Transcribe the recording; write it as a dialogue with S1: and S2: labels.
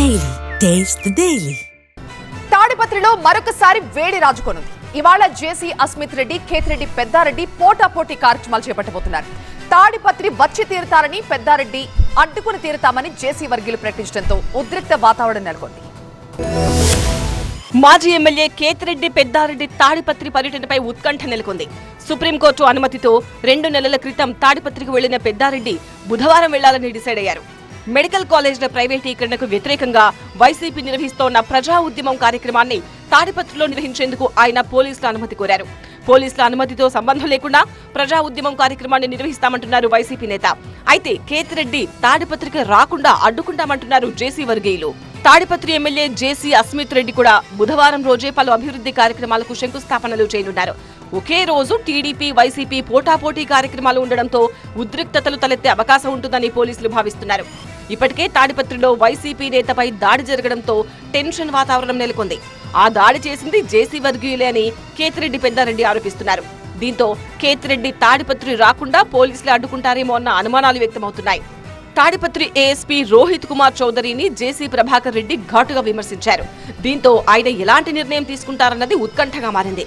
S1: Taste the Daily.
S2: తాడిపత్రిలో మరొకసారి వేడి రాజుకోనుంది. ఇవాళ జేసీ అస్మిత్ రెడ్డి కేతిరెడ్డి పెద్దారెడ్డి పోటాపోటీ కార్యక్రమాలు చేపట్టబోతున్నారు. తాడిపత్రి వచ్చి తీరుతారని పెద్దారెడ్డి అడ్డుకుని తీరుతామని జేసీ వర్గీయులు ప్రకటించడంతో ఉద్రిక్త వాతావరణం నెలకొంది.
S3: మాజీ ఎమ్మెల్యే కేతిరెడ్డి పెద్దారెడ్డి తాడిపత్రి పర్యటనపై ఉత్కంఠ నెలకొంది. సుప్రీంకోర్టు అనుమతితో రెండు నెలల క్రితం తాడిపత్రికి వెళ్ళిన పెద్దారెడ్డి బుధవారం వెళ్ళాలని డిసైడ్ అయ్యారు. మెడికల్ కాలేజ్ల ప్రైవేటీకరణకు వ్యతిరేకంగా వైసీపీ నిర్వహిస్తోన్న ప్రజా ఉద్యమం కార్యక్రమాన్ని తాడిపత్రిలో నిర్వహించేందుకు ఆయన పోలీసుల అనుమతి కోరారు. పోలీసుల అనుమతితో సంబంధం లేకుండా ప్రజా ఉద్యమం కార్యక్రమాన్ని నిర్వహిస్తామంటున్నారు వైసీపీ నేత. అయితే కేతిరెడ్డి తాడిపత్రికి రాకుండా అడ్డుకుంటామంటున్నారు జేసీ వర్గీయులు. తాడిపత్రి ఎమ్మెల్యే జేసీ అస్మిత్ రెడ్డి కూడా బుధవారం రోజే పలు అభివృద్ధి కార్యక్రమాలకు శంకుస్థాపనలు చేయనున్నారు. ఒకే రోజు టీడీపీ వైసీపీ పోటాపోటీ కార్యక్రమాలు ఉండడంతో ఉద్రిక్తతలు తలెత్తే అవకాశం ఉంటుందని పోలీసులు భావిస్తున్నారు. ఇప్పటికే తాడిపత్రిలో వైసీపీ నేతపై దాడి జరగడంతో టెన్షన్ వాతావరణం నెలకొంది. ఆ దాడి చేసింది జేసీ వర్గీయులే అని కేతిరెడ్డి పెద్దారెడ్డి ఆరోపిస్తున్నారు. దీంతో కేతిరెడ్డి తాడిపత్రి రాకుండా పోలీసులు అడ్డుకుంటారేమో అన్న అనుమానాలు వ్యక్తమవుతున్నాయి. తాడిపత్రి ఏఎస్పీ రోహిత్ కుమార్ చౌదరిని జేసీ ప్రభాకర్ రెడ్డి ఘాటుగా విమర్శించారు. దీంతో ఆయన ఎలాంటి నిర్ణయం తీసుకుంటారన్నది ఉత్కంఠగా మారింది.